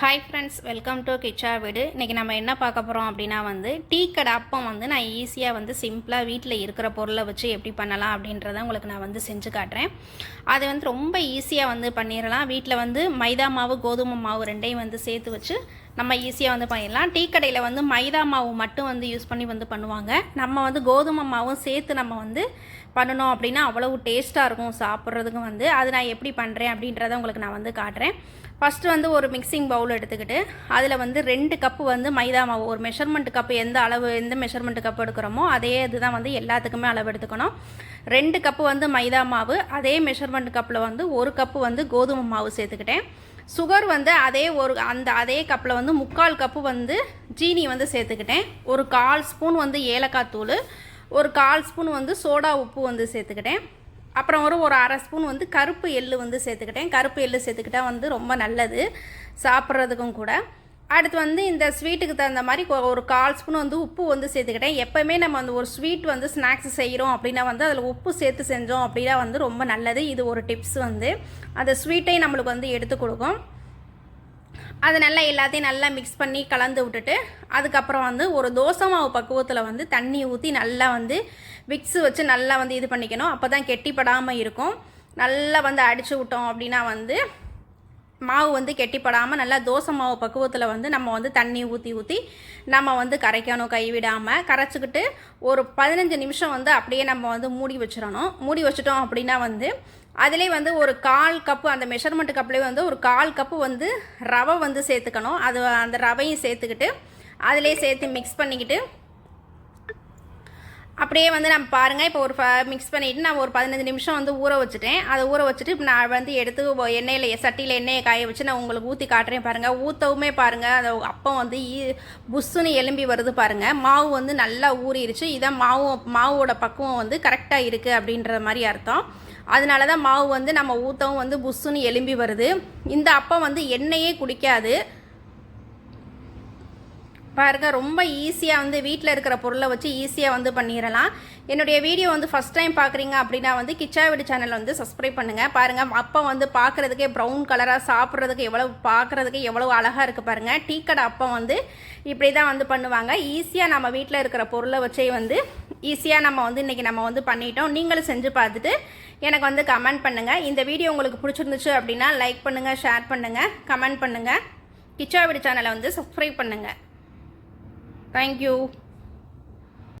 Hi friends welcome to Kichcha வீடு இன்றைக்கி நம்ம என்ன பார்க்க போகிறோம் அப்படின்னா வந்து டீ கடை அப்பம் வந்து நான் ஈஸியாக வந்து சிம்பிளாக வீட்டில் இருக்கிற பொருளை வச்சு எப்படி பண்ணலாம் அப்படின்றத உங்களுக்கு நான் வந்து செஞ்சு காட்டுறேன். அது வந்து ரொம்ப ஈஸியாக வந்து பண்ணிடலாம் வீட்டில் வந்து மைதா மாவு கோதுமை மாவு ரெண்டையும் வந்து சேர்த்து வச்சு நம்ம ஈஸியாக வந்து பண்ணிடலாம் டீ கடையில் வந்து மைதா மாவு மட்டும் வந்து யூஸ் பண்ணி வந்து பண்ணுவாங்க. நம்ம வந்து கோதுமை மாவும் சேர்த்து நம்ம வந்து பண்ணணும் அப்படின்னா அவ்வளவு டேஸ்ட்டாக இருக்கும் சாப்பிட்றதுக்கும் வந்து. அது நான் எப்படி பண்ணுறேன் அப்படின்றத உங்களுக்கு நான் வந்து காட்டுறேன். ஃபஸ்ட்டு வந்து ஒரு மிக்சிங் பவுல் எடுத்துக்கிட்டு அதில் வந்து ரெண்டு கப்பு வந்து மைதா மாவு ஒரு மெஷர்மெண்ட் கப்பு எந்த அளவு எந்த மெஷர்மெண்ட் கப் எடுக்கிறோமோ அதே இதுதான் வந்து எல்லாத்துக்குமே அளவு எடுத்துக்கணும். ரெண்டு கப்பு வந்து மைதா மாவு அதே மெஷர்மெண்ட் கப்பில் வந்து ஒரு கப்பு வந்து கோதுமை மாவு சேர்த்துக்கிட்டேன். சுகர் வந்து அதே ஒரு அந்த அதே கப்பில் வந்து முக்கால் கப்பு வந்து ஜீனி வந்து சேர்த்துக்கிட்டேன். ஒரு கால் ஸ்பூன் வந்து ஏலக்காய் தூள் ஒரு கால் ஸ்பூன் வந்து சோடா உப்பு வந்து சேர்த்துக்கிட்டேன். அப்புறம் ஒரு ஒரு அரை ஸ்பூன் வந்து கருப்பு எள்ளு வந்து சேர்த்துக்கிட்டேன். கருப்பு எள்ளு சேர்த்துக்கிட்டா வந்து ரொம்ப நல்லது. சாப்பிட்றதுக்கும் கூட. அடுத்து வந்து இந்த ஸ்வீட்டுக்கு தகுந்த மாதிரி ஒரு கால் ஸ்பூன் வந்து உப்பு வந்து சேர்த்துக்கிட்டேன். எப்போவுமே நம்ம அந்த ஒரு ஸ்வீட் வந்து ஸ்நாக்ஸ் செய்கிறோம் அப்படின்னா வந்து அதில் உப்பு சேர்த்து செஞ்சோம் அப்படின்னா வந்து ரொம்ப நல்லது. இது ஒரு டிப்ஸ் வந்து. அந்த ஸ்வீட்டையும் நம்மளுக்கு வந்து எடுத்து கொடுக்கும். அது நல்லா எல்லாத்தையும் நல்லா மிக்ஸ் பண்ணி கலந்து விட்டுட்டு அதுக்கப்புறம் வந்து ஒரு தோசை மாவு பக்குவத்தில் வந்து தண்ணி ஊற்றி நல்லா வந்து மிக்ஸ் வச்சு நல்லா வந்து இது பண்ணிக்கணும். அப்போ தான் கெட்டிப்படாமல் இருக்கும். நல்லா வந்து அடித்து விட்டோம் அப்படின்னா வந்து மாவு வந்து கெட்டிப்படாமல் நல்லா தோசை மாவு பக்குவத்தில் வந்து நம்ம வந்து தண்ணி ஊற்றி ஊற்றி நம்ம வந்து கரைக்கணும் கைவிடாமல் கரைச்சிக்கிட்டு ஒரு பதினஞ்சு நிமிஷம் வந்து அப்படியே நம்ம வந்து மூடி வச்சிடணும். மூடி வச்சிட்டோம் அப்படின்னா வந்து அதிலே வந்து ஒரு கால் கப்பு அந்த மெஷர்மெண்ட் கப்லேயே வந்து ஒரு கால் கப்பு வந்து ரவை வந்து சேர்த்துக்கணும். அது அந்த ரவையும் சேர்த்துக்கிட்டு அதிலே சேர்த்து மிக்ஸ் பண்ணிக்கிட்டு அப்படியே வந்து நம்ம பாருங்கள் இப்போ ஒரு மிக்ஸ் பண்ணிவிட்டு நான் ஒரு பதினஞ்சு நிமிஷம் வந்து ஊற வச்சுட்டேன். அதை ஊற வச்சுட்டு இப்போ நான் வந்து எடுத்து எண்ணெயில் சட்டியில் எண்ணெயை காய வச்சு நான் உங்களுக்கு ஊற்றி காட்டுறேன் பாருங்கள் ஊற்றவுமே பாருங்கள் அந்த அப்பம் வந்து ஈ- புஸ்ஸுன்னு எலும்பி வருது பாருங்கள் மாவு வந்து நல்லா ஊறிடுச்சு இதான் மாவு மாவோட பக்குவம் வந்து கரெக்டாக இருக்குது அப்படின்ற மாதிரி அர்த்தம். அதனால தான் மாவு வந்து நம்ம ஊற்றவும் வந்து புஸ்ஸுன்னு எலும்பி வருது. இந்த அப்பம் வந்து எண்ணெயே குடிக்காது. பாருங்க ரொம்ப ஈஸியாக வந்து வீட்டில் இருக்கிற பொருளை வச்சு ஈஸியாக வந்து பண்ணிடலாம் என்னுடைய வீடியோ வந்து ஃபஸ்ட் டைம் பார்க்குறீங்க அப்படின்னா வந்து கிச்சா வீடு சேனல் வந்து சப்ஸ்கிரைப் பண்ணுங்கள் பாருங்கள் அப்பம் வந்து பார்க்குறதுக்கே ப்ரௌன் கலராக சாப்பிட்றதுக்கு எவ்வளோ பார்க்குறதுக்கு எவ்வளோ அழகாக இருக்குது பாருங்கள் டீ கடை அப்பம் வந்து இப்படி தான் வந்து பண்ணுவாங்க. ஈஸியாக நம்ம வீட்டில் இருக்கிற பொருளை வச்சே வந்து ஈஸியாக நம்ம வந்து இன்றைக்கி நம்ம வந்து பண்ணிட்டோம். நீங்களும் செஞ்சு பார்த்துட்டு எனக்கு வந்து கமெண்ட் பண்ணுங்கள் இந்த வீடியோ உங்களுக்கு பிடிச்சிருந்துச்சு அப்படின்னா லைக் பண்ணுங்கள் ஷேர் பண்ணுங்கள் கமெண்ட் பண்ணுங்கள் கிச்சா வீடு சேனலை வந்து சப்ஸ்கிரைப் பண்ணுங்கள் thank you.